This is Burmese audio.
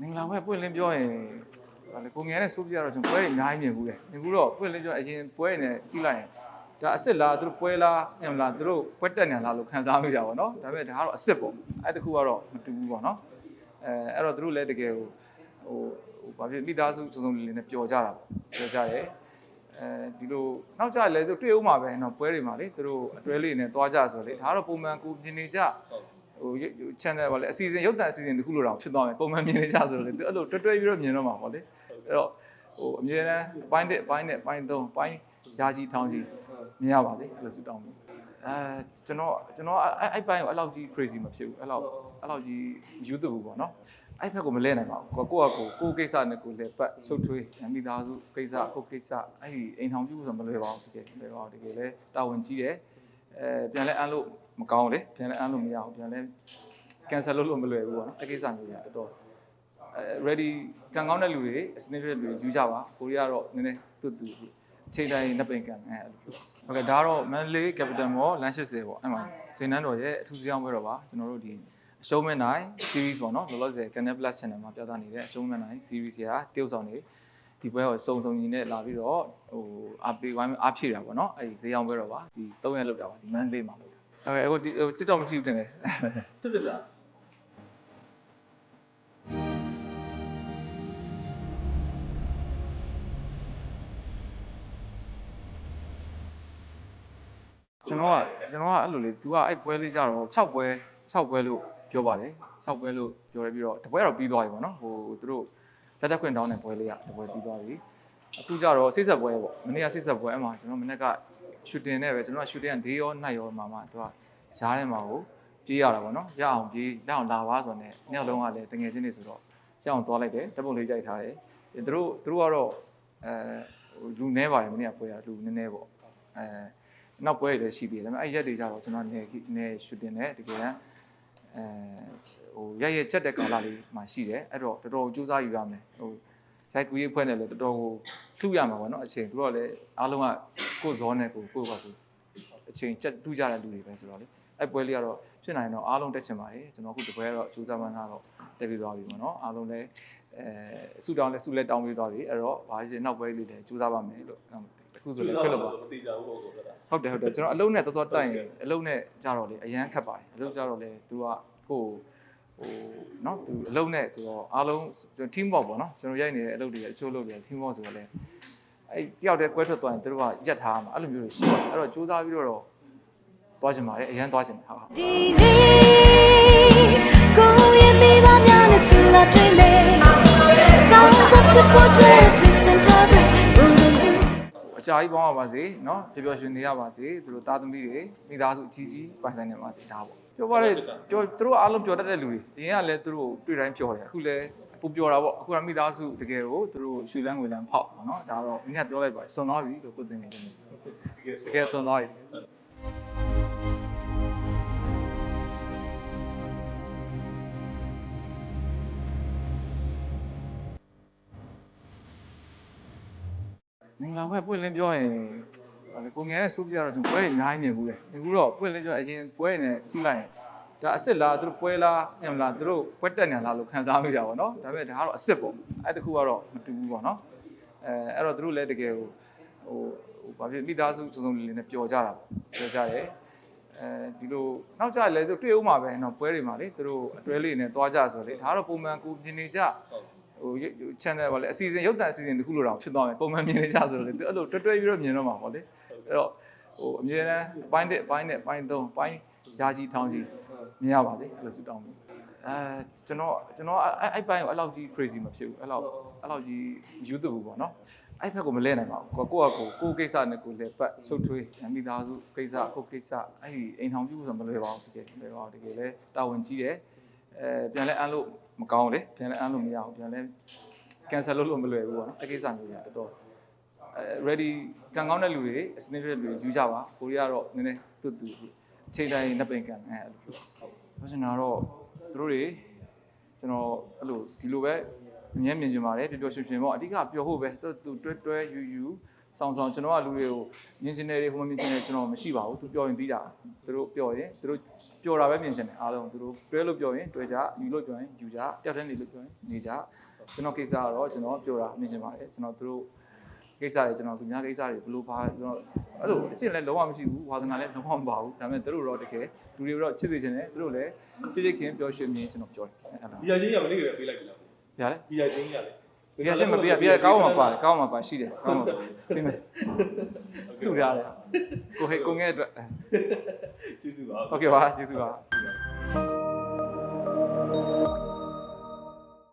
မင်္ဂလာပွဲပွင့်လင်းပြောရင်ဒါလေကိုငယ်နဲ့စိုးပြရတော့ကျွန်တော်ပွဲတွေအများကြီးမြင်ဘူးတယ်မြင်ဘူးတော့ပွင့်လင်းပြောအရင်ပွဲတွေနဲ့ကြည့်လိုက်ရင်ဒါအစ်စ်လားသူတို့ပွဲလားအင်လားသူတို့ပွဲတက်နေလားလို့ခံစားမိကြပါတော့ဒါပေမဲ့ဒါကတော့အစ်စ်ပေါ့အဲ့တခုကတော့မတူဘူးပေါ့နော်အဲအဲ့တော့သူတို့လည်းတကယ်ဟိုဟိုဘာဖြစ်မိသားစုစုံစုံလေးလေးနဲ့ပျော်ကြတာပေါ့ပျော်ကြတယ်အဲဒီလိုနောက်ကြလည်းသူတွေ့ဦးမှာပဲနော်ပွဲတွေမှာလေသူတို့အတွဲလေးနဲ့တွားကြဆိုလေဒါကတော့ပုံမှန်ကိုမြင်နေကြ ဟို channel ပါလေအစီအစဉ်ရုပ်သံအစီအစဉ်တစ်ခုလိုတော့ဖြစ်သွားမယ်ပုံမှန်မြင်နေကြဆိုလေသူအဲ့လိုတွဲတွဲပြီးတော့မြင်တော့မှာပေါ့လေအဲ့တော့ဟိုအမြဲတမ်းပိုင်းတစ်ပိုင်းနဲ့ပိုင်းသုံးပိုင်းရာကြီးထောင်းကြီးမြင်ရပါစေအဲ့လိုဆုတောင်းပါအဲကျွန်တော်ကျွန်တော်အဲ့အဲ့ပိုင်းကိုအဲ့လောက်ကြီး crazy မဖြစ်ဘူးအဲ့လောက်အဲ့လောက်ကြီးယူသဘူးပေါ့နော်အဲ့ဘက်ကိုမလဲနိုင်ပါဘူးကိုကကိုကိုကိစ္စနဲ့ကိုလဲပတ်ဆုတ်ထွေးမိသားစုကိစ္စကိုကိစ္စအဲ့ဒီအိမ်ထောင်ပြုဆိုမလွယ်ပါဘူးတကယ်မလွယ်ပါဘူးတကယ်လဲတာဝန်ကြီးတယ် အဲပြန်လဲအမ်းလို့မကောင်းလေပြန်လဲအမ်းလို့မရအောင်ပြန်လဲ cancel လုပ်လို့မလွယ်ဘူးပေါ့နော်အဲ့ကိစ္စမျိုးတွေကတော်တော်အဲ ready ကံကောင်းတဲ့လူတွေစနစ်ပြည့်လူတွေယူကြပါကိုရီးယားတော့နည်းနည်းတူတူအချိန်တိုင်းနှစ်ပိန်ကံအဲဟုတ်ကဲ့ဒါကတော့ Manly Capital Mall လမ်း80ပေါ့အဲ့မှာဇင်နန်းတော်ရဲ့အထူးစီးအောင်ပွဲတော်ပါကျွန်တော်တို့ဒီအရှုံးမဲ့နိုင် series ပေါ့နော်လောလောဆယ် Canal Plus Channel မှာပြသနေတဲ့အရှုံးမဲ့နိုင် series ရာတရုပ်ဆောင်နေ ဒီပွဲကိုစုံစုံညီနဲ့လာပြီးတော့ဟိုအပေးဝိုင်းအားဖြည့်တာပေါ့နော်အဲ့ဒီဈေးအောင်ပွဲတော်ပါဒီ၃ရက်လောက်တာပါဒီ Manly မှာလို့ဟုတ်ကဲ့အခုဒီ TikTok မကြည့်ဘူးတင်တယ်ဖြစ်ဖြစ်လားကျွန်တော်ကကျွန်တော်ကအဲ့လိုလေ तू ကအဲ့ပွဲလေးကြတော့6ပွဲ6ပွဲလို့ပြောပါတယ်6ပွဲလို့ပြောရပြီးတော့တပွဲတော့ပြီးသွားပြီပေါ့နော်ဟိုသူတို့ လက်တက်ခွင့်တောင်းတဲ့ပွဲလေးကတပွဲပြီးသွားပြီအခုကြတော့စိတ်ဆက်ပွဲပေါ့မနေ့ကစိတ်ဆက်ပွဲအမှကျွန်တော်မနေ့က shooting နဲ့ပဲကျွန်တော်က shooting က day ရော night ရောမှာမှ तू ကရားထဲမှာကိုပြေးရတာပေါ့နော်ရအောင်ပြေးရအောင်လာပါဆိုတော့ねနေ့လုံးကလည်းတငယ်ချင်းတွေဆိုတော့ရအောင်သွားလိုက်တယ်တပ်ပုံလေးကြိုက်ထားတယ်သူတို့သူတို့ကတော့အဲဟိုလူနဲပါတယ်မနေ့ကပွဲရလူနည်းနည်းပေါ့အဲနောက်ပွဲတွေလည်းရှိသေးတယ်ဒါပေမဲ့အဲ့ရက်တွေကြတော့ကျွန်တော်နေနေရှူတင်တယ်တကယ်တမ်းအဲ ဟိုရက်ရက်ချက်တဲ့ကာလလေးမှရှိတယ်အဲ့တော့တော်တော်ကြိုးစားယူရမယ်ဟိုရိုက်ကူရေးဖွဲ့နေလည်းတော်တော်ကိုလှူရမှာပေါ့နော်အချိန်သူတို့ကလည်းအားလုံးကကိုယ်ဇောနဲ့ကိုကိုယ့်ဘာကိုအချိန်ချက်တူးကြတဲ့လူတွေပဲဆိုတော့လေအဲ့ပွဲလေးကတော့ဖြစ်နိုင်တော့အားလုံးတက်ချင်ပါတယ်ကျွန်တော်အခုတပွဲတော့ကြိုးစားမှန်းကတော့တက်ပြီးသွားပြီပေါ့နော်အားလုံးလည်းအဲဆူတောင်းလဲဆူလဲတောင်းပြီးသွားပြီအဲ့တော့ဘာဖြစ်နောက်ပွဲလေးလည်းကြိုးစားပါမယ်လို့အခုဆိုလည်းခွင့်လို့ပါမတိကြဘူးပေါ့ကွာဟုတ်တယ်ဟုတ်တယ်ကျွန်တော်အလုံးနဲ့တော်တော်တိုက်ရင်အလုံးနဲ့ကြတော့လေအရန်ခတ်ပါတယ်အလုံးကြတော့လေသူကကို ဟိုเนาะသူအလုံးနဲ့ဆိုတော့အားလုံး team work ပေါ့နော်ကျွန်တော်ရိုက်နေတဲ့အလုပ်တွေအချို့လုပ်တွေ team work ဆိုတော့လေအဲ့တယောက်တည်းကွဲထွက်သွားရင်သူတို့ကရက်ထားမှာအဲ့လိုမျိုးတွေရှိတယ်အဲ့တော့စူးစမ်းပြီးတော့သွားချင်ပါတယ်အရန်သွားချင်တယ်ဟုတ်ဟုတ် ဒီနေ့ကိုရဲ့မိဘများနဲ့သူလာတွေ့မယ်ကောင်းစပ်ဖြစ်ပေါ်တဲ့ center ပဲဘုံလူ အကြာကြီးပေါင်းရပါစေเนาะပျော်ပျော်ရွှင်နေရပါစေသူတို့သားသမီးတွေမိသားစုအကြီးကြီးပိုင်ဆိုင်နေပါစေဒါပေါ့ ပြောပါလေပြောသူတို့အားလုံးပြောတတ်တဲ့လူတွေအရင်ကလည်းသူတို့တွေ့တိုင်းပြောတယ်အခုလည်းပူပြောတာပေါ့အခုကမိသားစုတကယ်ကိုသူတို့ရွှေလန်းငွေလန်းဖောက်ပေါ့နော်ဒါတော့အင်းကပြောလိုက်ပါစွန်သွားပြီလို့ကိုယ်သိနေတယ်တကယ်စွန်သွားပြီမင်္ဂလာပွဲပွင့်လင်းပြောရင် ပါလေကိုငယ်ရဲ့ဆိုးပြတော့သူပွဲတွေအများကြီးမြင်ဘူးလေအခုတော့ပွင့်လဲပြောအရင်ပွဲတွေနဲ့ကြီးလိုက်ရင်ဒါအစ်စ်လားသူတို့ပွဲလားအင်လားသူတို့ပွဲတက်နေလားလို့ခံစားမိကြပါတော့ဒါပေမဲ့ဒါကတော့အစ်စ်ပေါ့အဲ့တခုကတော့မတူဘူးပေါ့နော်အဲအဲ့တော့သူတို့လည်းတကယ်ဟိုဟိုဘာဖြစ်မိသားစုစုံစုံလေးလေးနဲ့ပျော်ကြတာပေါ့ပျော်ကြတယ်အဲဒီလိုနောက်ကြလည်းသူတွေ့ဦးမှာပဲနော်ပွဲတွေမှာလေသူတို့အတွဲလေးနဲ့တွားကြဆိုလေဒါကတော့ပုံမှန်ကိုမြင်နေကြဟို channel ပါလေအစီအစဉ်ရုပ်သံအစီအစဉ်တခုလိုတော့ဖြစ်သွားမယ်ပုံမှန်မြင်နေကြဆိုတော့လေသူအဲ့လိုတွဲတွဲပြီးတော့မြင်တော့မှာပေါ့လေ အဲ့တော့ဟိုအမြဲတမ်းပိုင်းတစ်ပိုင်းနဲ့ပိုင်းသုံးပိုင်းရာကြီးထောင်းကြီးမြင်ရပါစေအဲ့လိုဆုတောင်းပါအဲကျွန်တော်ကျွန်တော်အဲ့အဲ့ပိုင်းကိုအဲ့လောက်ကြီး crazy မဖြစ်ဘူးအဲ့လောက်အဲ့လောက်ကြီးယူသဘူးပေါ့နော်အဲ့ဘက်ကိုမလဲနိုင်ပါဘူးကိုကကိုကိုကိစ္စနဲ့ကိုလဲပတ်ဆုတ်ထွေးမိသားစုကိစ္စကိုကိစ္စအဲ့ဒီအိမ်ထောင်ပြုဆိုမလွယ်ပါဘူးတကယ်မလွယ်ပါဘူးတကယ်လဲတာဝန်ကြီးတယ်အဲပြန်လဲအမ်းလို့မကောင်းလေပြန်လဲအမ်းလို့မရအောင်ပြန်လဲ cancel လုပ်လို့မလွယ်ဘူးပေါ့နော်အဲ့ကိစ္စမျိုးတွေကတော်တော်အဲ ready ကံကောင်းတဲ့လူတွေစနစ်ပြည့်လူတွေယူကြပါကိုရီးယားတော့နည်းနည်းတူတူအချိန်တိုင်းနှစ်ပိန်ကံအဲအဲ့လိုပြောချင်တာတော့သူတို့တွေကျွန်တော်အဲ့လိုဒီလိုပဲအမြဲမြင်ကြပါတယ်ပျော်ပျော်ရွှင်ရွှင်ပေါ့အဓိကပျော်ဖို့ပဲသူသူတွဲတွဲယူယူဆောင်ဆောင်ကျွန်တော်ကလူတွေကိုမြင်ချင်တယ်တွေဟိုမမြင်ချင်တယ်ကျွန်တော်မရှိပါဘူးသူပြောရင်ပြီးတာသူတို့ပြောရင်သူတို့ပြောတာပဲမြင်ချင်တယ်အားလုံးသူတို့တွဲလို့ပြောရင်တွဲကြယူလို့ပြောရင်ယူကြတယောက်တည်းနေလို့ပြောရင်နေကြကျွန်တော်ကိစ္စကတော့ကျွန်တော်ပြောတာမြင်ချင်ပါတယ်ကျွန်တော်သူတို့ ကိစ္စတွေကျွန်တော်သူများကိစ္စတွေဘယ်လိုပါကျွန်တော်အဲ့လိုအကျင့်လည်းလုံးဝမရှိဘူးဝါသနာလည်းလုံးဝမပါဘူးဒါပေမဲ့သူတို့တော့တကယ်လူတွေတော့ချစ်စေချင်တယ်သူတို့လည်းချစ်ချစ်ခင်ပြောရွှေမြင်ကျွန်တော်ပြောတယ်အဲ့ဒါဘီယာချင်းရမလေးကပေးလိုက်ပြီလားဗျာလေဘီယာချင်းရလေဘီယာစစ်မဘီယာဘီယာကောင်းမှာပါတယ်ကောင်းမှာပါရှိတယ်ကောင်းမှာပါပြင်မယ်စုရတယ်ကိုဟဲ့ကိုငဲအတွက်ကျေးဇူးပါဟုတ်ကဲ့ပါကျေးဇူးပါ